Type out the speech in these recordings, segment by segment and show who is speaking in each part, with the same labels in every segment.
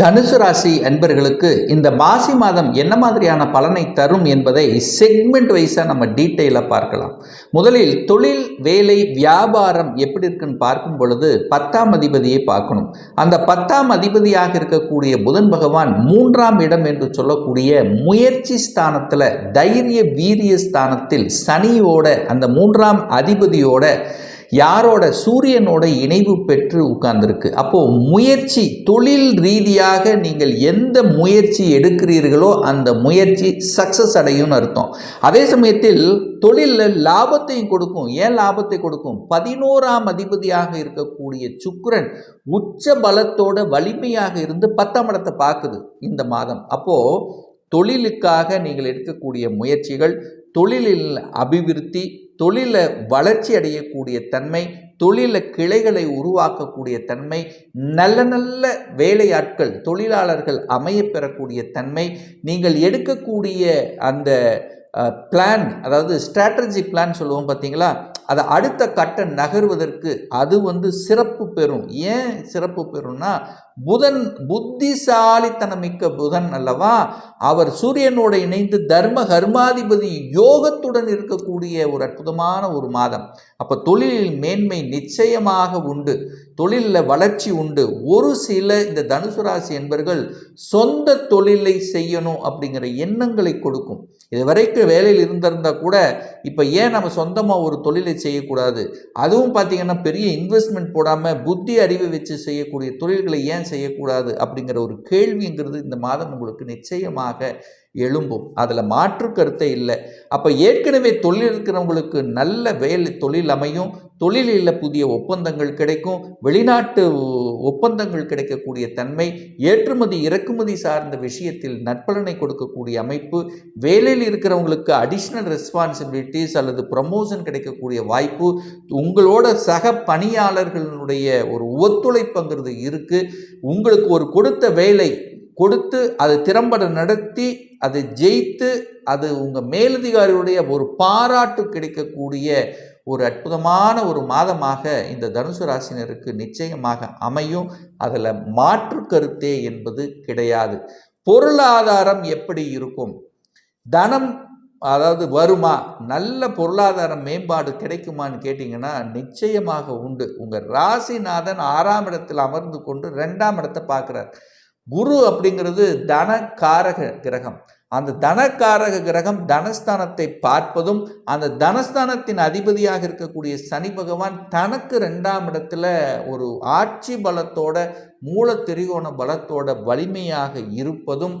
Speaker 1: தனுசு ராசி அன்பர்களுக்கு இந்த மாசி மாதம் என்ன மாதிரியான பலனை தரும் என்பதை செக்மெண்ட் வைஸாக நம்ம டீட்டெயிலாக பார்க்கலாம். முதலில் தொழில் வேலை வியாபாரம் எப்படி இருக்குன்னு பார்க்கும் பொழுது பத்தாம் அதிபதியை பார்க்கணும். அந்த பத்தாம் அதிபதியாக இருக்கக்கூடிய புதன் பகவான் மூன்றாம் இடம் என்று சொல்லக்கூடிய முயற்சி ஸ்தானத்தில் தைரிய வீரிய ஸ்தானத்தில் சனியோட அந்த மூன்றாம் அதிபதியோட யாரோட? சூரியனோட இணைவு பெற்று உட்கார்ந்துருக்கு. அப்போது முயற்சி தொழில் ரீதியாக நீங்கள் எந்த முயற்சி எடுக்கிறீர்களோ அந்த முயற்சி சக்ஸஸ் அடையும்னு அர்த்தம். அதே சமயத்தில் தொழிலில் லாபத்தையும் கொடுக்கும். ஏன் லாபத்தை கொடுக்கும்? பதினோராம் அதிபதியாக இருக்கக்கூடிய சுக்கரன் உச்ச பலத்தோட வலிமையாக இருந்து பத்தாம் இடத்தை பார்க்குது இந்த மாதம். அப்போ தொழிலுக்காக நீங்கள் எடுக்கக்கூடிய முயற்சிகள் தொழிலில் அபிவிருத்தி தொழில வளர்ச்சி அடையக்கூடிய தன்மை தொழில கிளைகளை உருவாக்கக்கூடிய தன்மை நல்ல நல்ல வேலையாட்கள் தொழிலாளர்கள் அமைய பெறக்கூடிய தன்மை நீங்கள் எடுக்கக்கூடிய அந்த பிளான் அதாவது ஸ்ட்ராட்டஜி பிளான் சொல்லுவோம் பார்த்தீங்களா? அதை அடுத்த கட்ட நகர்வதற்கு அது வந்து சிறப்பு பெறும். ஏன் சிறப்பு பெறும்னா புதன் புத்திசாலித்தனம் மிக்க புதன் அல்லவா? அவர் சூரியனோடு இணைந்து தர்ம கர்மாதிபதி யோகத்துடன் இருக்கக்கூடிய ஒரு அற்புதமான ஒரு மாதம். அப்போ தொழிலில் மேன்மை நிச்சயமாக உண்டு. தொழிலில் வளர்ச்சி உண்டு. ஒரு சில இந்த தனுசு ராசி என்பர்கள் சொந்த தொழிலை செய்யணும் அப்படிங்கிற எண்ணங்களை கொடுக்கும். இது வரைக்கும் வேலையில் இருந்திருந்தால் கூட இப்போ ஏன் நம்ம சொந்தமாக ஒரு தொழிலை செய்யக்கூடாது? அதுவும் பார்த்திங்கன்னா பெரிய இன்வெஸ்ட்மெண்ட் போடாமல் புத்தி அறிவை வச்சு செய்யக்கூடிய தொழில்களை ஏன் செய்யக்கூடாது அப்படிங்கிற ஒரு கேள்விங்கிறது இந்த மாதம் உங்களுக்கு நிச்சயமாக எழும்பும். அதில் மாற்று கருத்தே இல்லை. அப்போ ஏற்கனவே தொழில் இருக்கிறவங்களுக்கு நல்ல வேலை தொழில் அமையும். தொழிலில் புதிய ஒப்பந்தங்கள் கிடைக்கும். வெளிநாட்டு ஒப்பந்தங்கள் கிடைக்கக்கூடிய தன்மை ஏற்றுமதி இறக்குமதி சார்ந்த விஷயத்தில் நற்பலனை கொடுக்கக்கூடிய அமைப்பு வேலையில் இருக்கிறவங்களுக்கு அடிஷ்னல் ரெஸ்பான்சிபிலிட்டிஸ் அல்லது ப்ரமோஷன் கிடைக்கக்கூடிய வாய்ப்பு உங்களோட சக பணியாளர்களுடைய ஒரு ஒத்துழைப்புங்கிறது இருக்குது உங்களுக்கு ஒரு கொடுத்த வேலை கொடுத்து அதை திறம்பட நடத்தி அதை ஜெயித்து அது உங்கள் மேலதிகாரியுடைய ஒரு பாராட்டு கிடைக்கக்கூடிய ஒரு அற்புதமான ஒரு மாதமாக இந்த தனுசு ராசினருக்கு நிச்சயமாக அமையும். அதில் மாற்று கருத்தே என்பது கிடையாது. பொருளாதாரம் எப்படி இருக்கும்? தனம் அதாவது வருமா? நல்ல பொருளாதார மேம்பாடு கிடைக்குமான்னு கேட்டிங்கன்னா நிச்சயமாக உண்டு. உங்கள் ராசிநாதன் ஆறாம் இடத்தில் அமர்ந்து கொண்டு ரெண்டாம் இடத்தை பார்க்குறார். குரு அப்படிங்கிறது தன காரக கிரகம். அந்த தனக்காரக கிரகம் தனஸ்தானத்தை பார்ப்பதும் அந்த தனஸ்தானத்தின் அதிபதியாக இருக்கக்கூடிய சனி பகவான் தனக்கு ரெண்டாம் இடத்துல ஒரு ஆட்சி பலத்தோட மூல திரிகோண பலத்தோட வலிமையாக இருப்பதும்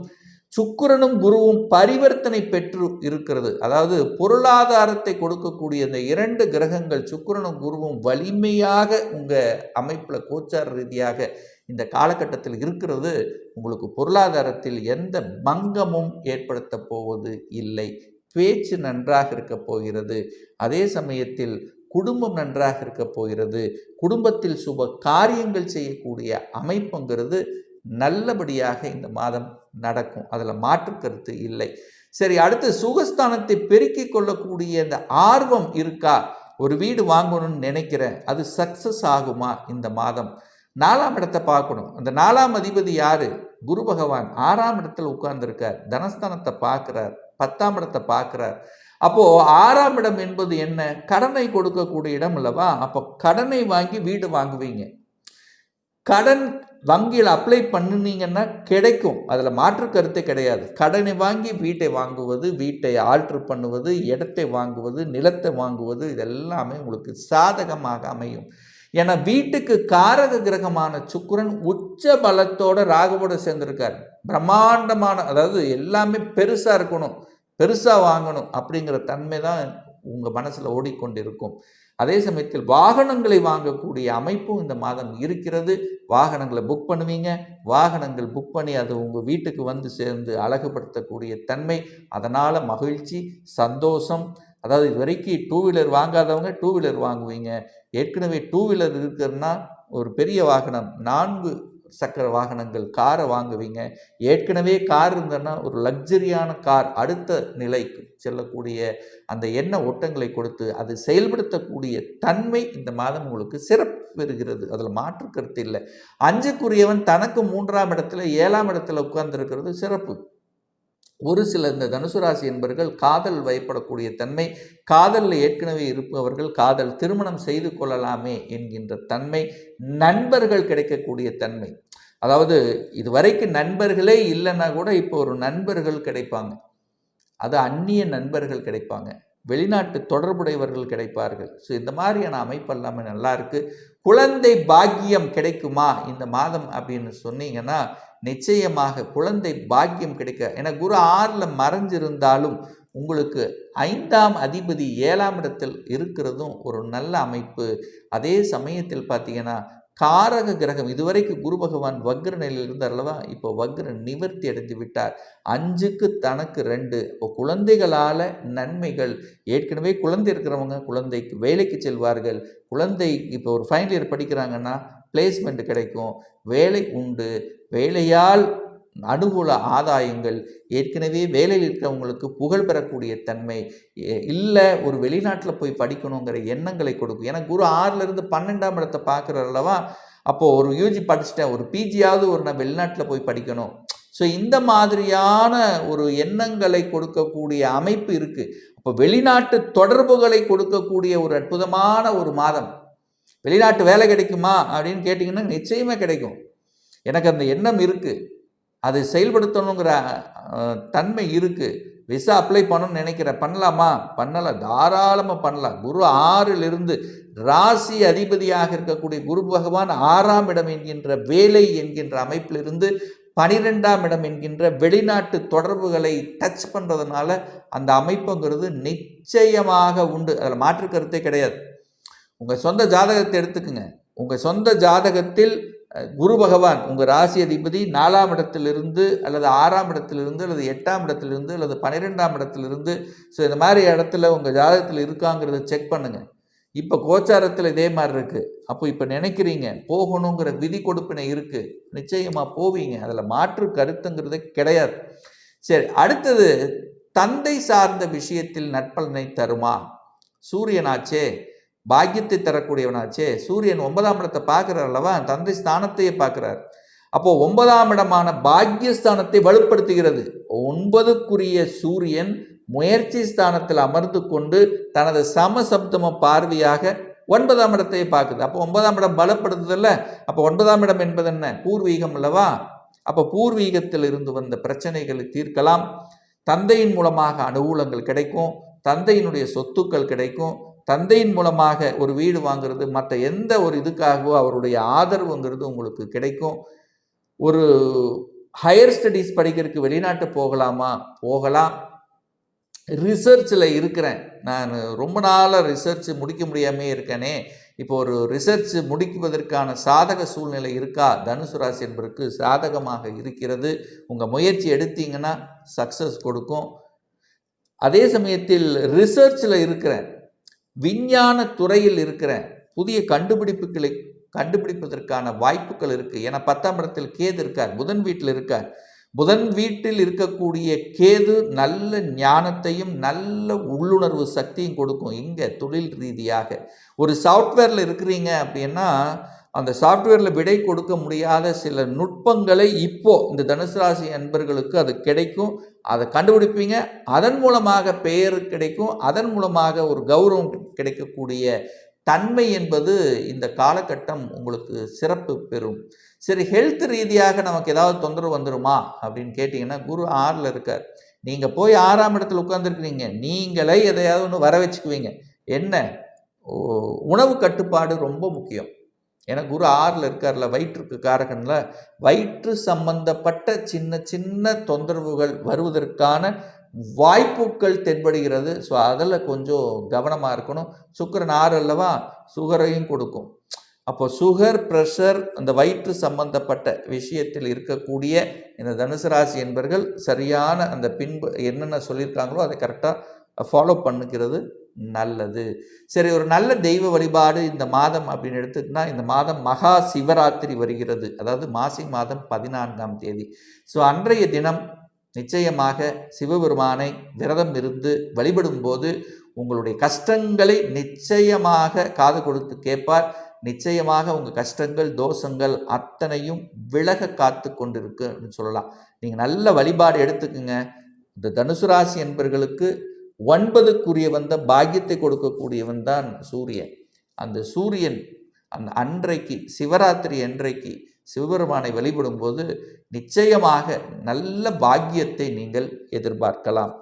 Speaker 1: சுக்கிரனும் குருவும் பரிவர்த்தனை பெற்று இருக்கிறது. அதாவது பொருளாதாரத்தை கொடுக்கக்கூடிய இந்த இரண்டு கிரகங்கள் சுக்கிரனும் குருவும் வலிமையாக உங்கள் அமைப்பில் கோச்சார ரீதியாக இந்த காலகட்டத்தில் இருக்கிறது உங்களுக்கு பொருளாதாரத்தில் எந்த பங்கமும் ஏற்படுத்த போவது இல்லை. பேச்சு நன்றாக இருக்க போகிறது. அதே சமயத்தில் குடும்பம் நன்றாக இருக்க போகிறது. குடும்பத்தில் சுப காரியங்கள் செய்யக்கூடிய அமைப்புங்கிறது நல்லபடியாக இந்த மாதம் நடக்கும். அதில் மாற்று கருத்து இல்லை. சரி அடுத்து சுகஸ்தானத்தை பெருக்கிக் கொள்ளக்கூடிய இந்த ஆர்வம் இருக்கா? ஒரு வீடு வாங்கணும்னு நினைக்கிறேன். அது சக்சஸ் ஆகுமா இந்த மாதம்? நாலாம் இடத்தை பார்க்கணும். அந்த நாலாம் அதிபதி யார்? குரு பகவான். ஆறாம் இடத்துல உட்கார்ந்துருக்கார். தனஸ்தானத்தை பார்க்குறார். பத்தாம் இடத்தை பார்க்குறார். அப்போது ஆறாம் இடம் என்பது என்ன? கடனை கொடுக்கக்கூடிய இடம் அல்லவா? அப்போ கடனை வாங்கி வீடு வாங்குவீங்க. கடன் வங்கியில் அப்ளை பண்ணினீங்கன்னா கிடைக்கும். அதில் மாற்று கருத்தே கிடையாது. கடனை வாங்கி வீட்டை வாங்குவது வீட்டை ஆல்ட்ரு பண்ணுவது இடத்தை வாங்குவது நிலத்தை வாங்குவது இதெல்லாமே உங்களுக்கு சாதகமாக அமையும். ஏன்னா வீட்டுக்கு காரக கிரகமான சுக்கரன் உச்ச பலத்தோட ராகுவோட சேர்ந்திருக்கார். பிரம்மாண்டமான அதாவது எல்லாமே பெருசாக இருக்கணும் பெருசாக வாங்கணும் அப்படிங்கிற தன்மை தான் உங்கள் மனசில் ஓடிக்கொண்டிருக்கும். அதே சமயத்தில் வாகனங்களை வாங்கக்கூடிய அமைப்பும் இந்த மாதம் இருக்கிறது. வாகனங்களை புக் பண்ணுவீங்க. வாகனங்கள் புக் பண்ணி அது உங்கள் வீட்டுக்கு வந்து சேர்ந்து அழகுபடுத்தக்கூடிய தன்மை அதனால் மகிழ்ச்சி சந்தோஷம் அதாவது இது வரைக்கும் டூ வீலர் வாங்காதவங்க டூ வீலர் வாங்குவீங்க. ஏற்கனவே டூ வீலர் இருக்குன்னா ஒரு பெரிய வாகனம் நான்கு சக்கர வாகனங்கள் காரை வாங்குவீங்க. ஏற்கனவே கார் இருந்தன்னா ஒரு லக்ஸரியான கார் அடுத்த நிலைக்கு செல்லக்கூடிய அந்த எண்ண ஓட்டங்களை கொடுத்து அது செயல்படுத்தக்கூடிய தன்மை இந்த மாதம் உங்களுக்கு சிறப்பு பெறுகிறது. அதில் மாற்று கருத்து இல்லை. அஞ்சுக்குரியவன் தனக்கு மூன்றாம் இடத்துல ஏழாம் இடத்துல உட்கார்ந்துருக்கிறது சிறப்பு. ஒரு சில இந்த தனுசு ராசி என்பவர்கள் காதல் வயப்படக்கூடிய தன்மை காதலில் ஏற்கனவே இருப்பவர்கள் காதல் திருமணம் செய்து கொள்ளலாமே என்கின்ற தன்மை நண்பர்கள் கிடைக்கக்கூடிய தன்மை. அதாவது இதுவரைக்கும் நண்பர்களே இல்லைன்னா கூட இப்போ ஒரு நண்பர்கள் கிடைப்பாங்க. அது அந்நிய நண்பர்கள் கிடைப்பாங்க. வெளிநாட்டு தொடர்புடையவர்கள் கிடைப்பார்கள். ஸோ இந்த மாதிரியான அமைப்பு எல்லாமே நல்லா இருக்கு. குழந்தை பாக்கியம் கிடைக்குமா இந்த மாதம் அப்படின்னு சொன்னீங்கன்னா நிச்சயமாக குழந்தை பாக்கியம் கிடைக்க. ஏன்னா குரு ஆறில் மறைஞ்சிருந்தாலும் உங்களுக்கு ஐந்தாம் அதிபதி ஏழாம் இடத்தில் இருக்கிறதும் ஒரு நல்ல அமைப்பு. அதே சமயத்தில் பார்த்தீங்கன்னா காரக கிரகம் இதுவரைக்கும் குரு பகவான் வக்ர நிலையில் இருந்தார் அல்லவா? இப்போ வக்ர நிவர்த்தி அடைந்து விட்டார். அஞ்சுக்கு தனக்கு ரெண்டு. இப்போ குழந்தைகளால் நன்மைகள் ஏற்கனவே குழந்தை இருக்கிறவங்க குழந்தைக்கு வேலைக்கு செல்வார்கள். குழந்தை இப்போ ஒரு ஃபைனல் இயர் படிக்கிறாங்கன்னா பிளேஸ்மெண்ட் கிடைக்கும். வேலை உண்டு. வேலையால் அனுகூல ஆதாயங்கள். ஏற்கனவே வேலையில் இருக்கிறவங்களுக்கு புகழ் பெறக்கூடிய தன்மை. இல்லை ஒரு வெளிநாட்டில் போய் படிக்கணுங்கிற எண்ணங்களை கொடுக்கும். ஏன்னா குரு ஆறுலேருந்து பன்னெண்டாம் இடத்தை பார்க்குற அல்லவா? அப்போது ஒரு யூஜி படிச்சுட்டேன். ஒரு பிஜியாவது ஒரு நான் வெளிநாட்டில் போய் படிக்கணும். ஸோ இந்த மாதிரியான ஒரு எண்ணங்களை கொடுக்கக்கூடிய அமைப்பு இருக்குது அப்போ வெளிநாட்டு தொடர்புகளை கொடுக்கக்கூடிய ஒரு அற்புதமான ஒரு மாதம். வெளிநாட்டு வேலை கிடைக்குமா அப்படின்னு கேட்டிங்கன்னா நிச்சயமே கிடைக்கும். எனக்கு அந்த எண்ணம் இருக்குது அதை செயல்படுத்தணுங்கிற தன்மை இருக்குது விசா அப்ளை பண்ணணும்னு நினைக்கிற பண்ணலாமா? பண்ணலாம் தாராளமாக பண்ணலாம். குரு ஆறிலிருந்து ராசி அதிபதியாக இருக்கக்கூடிய குரு பகவான் ஆறாம் இடம் என்கின்ற வேலை என்கின்ற அமைப்பிலிருந்து பனிரெண்டாம் இடம் என்கின்ற வெளிநாட்டு தொடர்புகளை டச் பண்ணுறதுனால அந்த அமைப்புங்கிறது நிச்சயமாக உண்டு. அதில் மாற்று கருத்தே கிடையாது. உங்கள் சொந்த ஜாதகத்தை எடுத்துக்குங்க. உங்கள் சொந்த ஜாதகத்தில் குரு பகவான் உங்கள் ராசி அதிபதி நாலாம் இடத்திலிருந்து அல்லது ஆறாம் இடத்திலிருந்து அல்லது எட்டாம் இடத்திலிருந்து அல்லது பன்னிரெண்டாம் இடத்திலிருந்து ஸோ இந்த மாதிரி இடத்துல உங்கள் ஜாதகத்தில் இருக்காங்கிறத செக் பண்ணுங்கள் இப்போ கோச்சாரத்தில் இதே மாதிரி இருக்குது அப்போ இப்போ நினைக்கிறீங்க போகணுங்கிற விதி கொடுப்பினை இருக்குது நிச்சயமாக போவீங்க. அதில் மாற்று கருத்துங்கிறதே கிடையாது. சரி அடுத்தது தந்தை சார்ந்த விஷயத்தில் நட்பலனை தருமா? சூரியனாச்சே பாக்கியத்தை தரக்கூடியவனாச்சே. சூரியன் ஒன்பதாம் இடத்தை பார்க்குறார் அல்லவா? தந்தை ஸ்தானத்தையே பார்க்குறார். அப்போ ஒன்பதாம் இடமான பாக்கியஸ்தானத்தை வலுப்படுத்துகிறது. ஒன்பதுக்குரிய சூரியன் முயற்சி ஸ்தானத்தில் அமர்ந்து கொண்டு தனது சமசப்தம பார்வையாக ஒன்பதாம் இடத்தையே பார்க்குது. அப்போ ஒன்பதாம் இடம் பலப்படுத்துதல்ல. அப்போ ஒன்பதாம் இடம் என்பது என்ன? பூர்வீகம் அல்லவா? அப்போ பூர்வீகத்தில் இருந்து வந்த பிரச்சனைகளை தீர்க்கலாம். தந்தையின் மூலமாக அனுகூலங்கள் கிடைக்கும். தந்தையினுடைய சொத்துக்கள் கிடைக்கும். தந்தையின் மூலமாக ஒரு வீடு வாங்குறது மற்ற எந்த ஒரு இதுக்காகவோ அவருடைய ஆதரவுங்கிறது உங்களுக்கு கிடைக்கும். ஒரு ஹையர் ஸ்டடீஸ் படிக்கிறதுக்கு வெளிநாட்டு போகலாமா? போகலாம். ரிசர்ச்சில் இருக்கிறேன். நான் ரொம்ப நாளாக ரிசர்ச் முடிக்க முடியாமே இருக்கேனே. இப்போ ஒரு ரிசர்ச் முடிக்குவதற்கான சாதக சூழ்நிலை இருக்கா? தனுசு ராசி என்பதற்கு சாதகமாக இருக்கிறது. உங்கள் முயற்சி எடுத்தீங்கன்னா சக்ஸஸ் கொடுக்கும். அதே சமயத்தில் ரிசர்ச்சில் இருக்கிறேன். விஞ்ஞான துறையில் இருக்கிற புதிய கண்டுபிடிப்புகளை கண்டுபிடிப்பதற்கான வாய்ப்புகள் இருக்குது ஏன்னா பத்தாம் இடத்தில் கேது இருக்கார் புதன் வீட்டில் இருக்கார். புதன் வீட்டில் இருக்கக்கூடிய கேது நல்ல ஞானத்தையும் நல்ல உள்ளுணர்வு சக்தியும் கொடுக்கும். இங்கே தொழில் ரீதியாக. ஒரு சாஃப்ட்வேரில் இருக்கிறீங்க அப்படின்னா அந்த சாஃப்ட்வேரில் விடை கொடுக்க முடியாத சில நுட்பங்களை இப்போது இந்த தனுசு ராசி அன்பர்களுக்கு அது கிடைக்கும். அதை கண்டுபிடிப்பீங்க. அதன் மூலமாக பெயர் கிடைக்கும். அதன் மூலமாக ஒரு கௌரவம் கிடைக்கக்கூடிய தன்மை என்பது இந்த காலகட்டம் உங்களுக்கு சிறப்பு பெறும். சரி ஹெல்த் ரீதியாக நமக்கு ஏதாவது தொந்தரவு வந்துருமா? அப்படின்னு கேட்டிங்கன்னா குரு ஆறில் இருக்கார். நீங்கள் போய் ஆறாம் இடத்துல உட்காந்துருக்குறீங்க நீங்களே எதையாவது ஒன்று வர வச்சுக்குவீங்க. என்ன? ஓ- உணவு கட்டுப்பாடு ரொம்ப முக்கியம். ஏன்னா குரு ஆறில் இருக்கார்ல வயிற்றுக்கு காரகனில். வயிற்று சம்பந்தப்பட்ட சின்ன சின்ன தொந்தரவுகள் வருவதற்கான வாய்ப்புகள் தென்படுகிறது. ஸோ அதில் கொஞ்சம் கவனமாக இருக்கணும். சுக்கரன் ஆறு அல்லவா? சுகரையும் கொடுக்கும். அப்போ சுகர் ப்ரெஷர் அந்த வயிற்று சம்பந்தப்பட்ட விஷயத்தில் இருக்கக்கூடிய இந்த தனுசு ராசி என்பர்கள் சரியான அந்த பின்பு என்னென்ன சொல்லியிருக்காங்களோ அதை கரெக்டாக ஃபாலோ பண்ணிக்கிறது நல்லது. சரி ஒரு நல்ல தெய்வ வழிபாடு இந்த மாதம் அப்படின்னு எடுத்துக்கிட்டா இந்த மாதம் மகா சிவராத்திரி வருகிறது. அதாவது மாசி மாதம் பதினான்காம் தேதி. ஸோ அன்றைய தினம் நிச்சயமாக சிவபெருமானை விரதம் இருந்து வழிபடும் போது உங்களுடைய கஷ்டங்களை நிச்சயமாக காது கொடுத்து கேட்பார். நிச்சயமாக உங்கள் கஷ்டங்கள் தோஷங்கள் அத்தனையும் விலக காத்து கொண்டிருக்கு அப்படின்னு சொல்லலாம். நீங்கள் நல்ல வழிபாடு எடுத்துக்குங்க. இந்த தனுசு ராசி என்பர்களுக்கு ஒன்பதுக்குரிய வந்த பாக்கியத்தை கொடுக்கக்கூடியவன் தான் சூரியன். அந்த சூரியன் அந்த அன்றைக்கு சிவராத்திரி அன்றைக்கு சிவபெருமானை வழிபடும்போது நிச்சயமாக நல்ல பாக்கியத்தை நீங்கள் எதிர்பார்க்கலாம்.